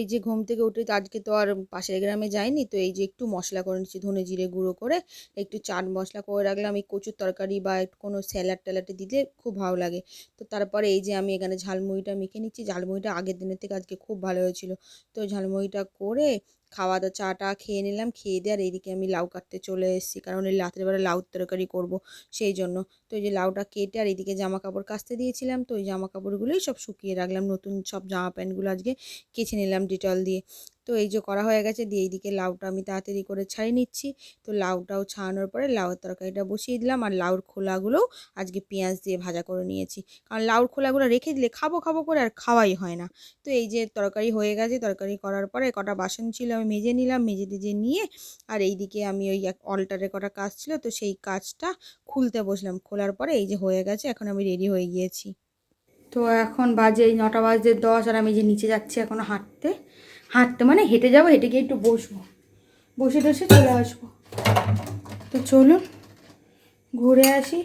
এই যে ঘুম থেকে উঠে তো আজকে তো আর পাশের গ্রামে যাইনি, তো এই যে একটু মশলা করে নিচ্ছি, ধনে জিরে গুঁড়ো করে, একটু চাট মশলা করে রাখলাম, এই কচুর তরকারি বা একটু কোনো স্যালাড ট্যালাডে দিলে খুব ভালো লাগে। তো তারপরে এই যে আমি এখানে ঝালমুড়িটা মেখে নিচ্ছি, ঝালমুড়িটা আগের দিনের থেকে আজকে খুব ভালো হয়েছিল। তো ঝালমুড়িটা করে খাওয়া দাওয়া চা টা খেয়ে নিলাম, খেয়ে দিয়ে আর এইদিকে আমি লাউ কাটতে চলে এসেছি। কারণ এই রাত্রেবেলা বেলা লাউ তরকারি করব সেই জন্য। তো এই যে লাউটা কেটে আর এদিকে জামা কাপড় কাচতে দিয়েছিলাম, তো ওই জামা কাপড়গুলোই সব শুকিয়ে রাখলাম। নতুন সব জামা প্যান্টগুলো আজকে কেচে নিলাম, ডিটল দিয়ে। তো এই যে করা হয়ে গেছে, দিয়ে এইদিকে লাউটা আমি তাড়াতাড়ি করে ছাড়িয়ে নিচ্ছি। তো লাউটাও ছাড়ানোর পরে লাউয়ের তরকারিটা বসিয়ে দিলাম আর লাউর খোলাগুলোও আজকে পেঁয়াজ দিয়ে ভাজা করে নিয়েছি। কারণ লাউর খোলাগুলো রেখে দিলে খাব খাব করে আর খাওয়াই হয় না। তো এই যে তরকারি হয়ে গেছে, তরকারি করার পরে কটা বাসন ছিল আমি মেজে নিলাম, মেজে টেজে নিয়ে আর এইদিকে আমি ওই এক অল্টারে কটা কাজ ছিল, তো সেই কাজটা খুলতে বসলাম। খোলার পরে এই যে হয়ে গেছে, এখন আমি রেডি হয়ে গিয়েছি। তো এখন বাজে এই নটা বাজে দশ আর আমি যে নিচে যাচ্ছি এখন হাঁটতে হাঁটতে মানে হেঁটে যাব, হেঁটে গিয়ে একটু বসবো। বসে টসে চলে আসব। তো চলুন, ঘুরে আসি।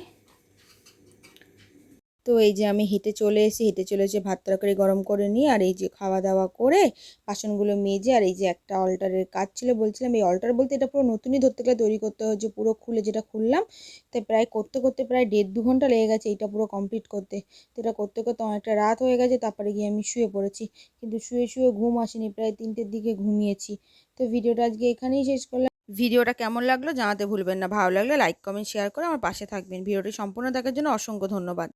তো এই যে আমি হেঁটে চলে এসে হেঁটে চলে এসে ভাত তরকারি গরম করে নিই আর এই যে খাওয়া দাওয়া করে বাসনগুলো মেজে আর এই যে একটা অল্টারের কাজ ছিল বলছিলাম, এই অল্টার বলতে এটা পুরো নতুনই ধরতে গেলে তৈরি করতে হয়েছে পুরো খুলে যেটা খুললাম তাই প্রায় করতে করতে প্রায় দেড় দু ঘণ্টা লেগে গেছে এইটা পুরো কমপ্লিট করতে। তো এটা করতে করতে অনেকটা রাত হয়ে গেছে, তারপরে গিয়ে আমি শুয়ে পড়েছি, কিন্তু শুয়ে শুয়ে ঘুম আসেনি, প্রায় তিনটের দিকে ঘুমিয়েছি। তো ভিডিওটা আজকে এখানেই শেষ করলাম। ভিডিওটা কেমন লাগল জানাতে ভুলবেন না, ভালো লাগলে লাইক কমেন্ট শেয়ার করে আমার পাশে থাকবেন। ভিডিওটি সম্পূর্ণ দেখার জন্য অসংখ্য ধন্যবাদ।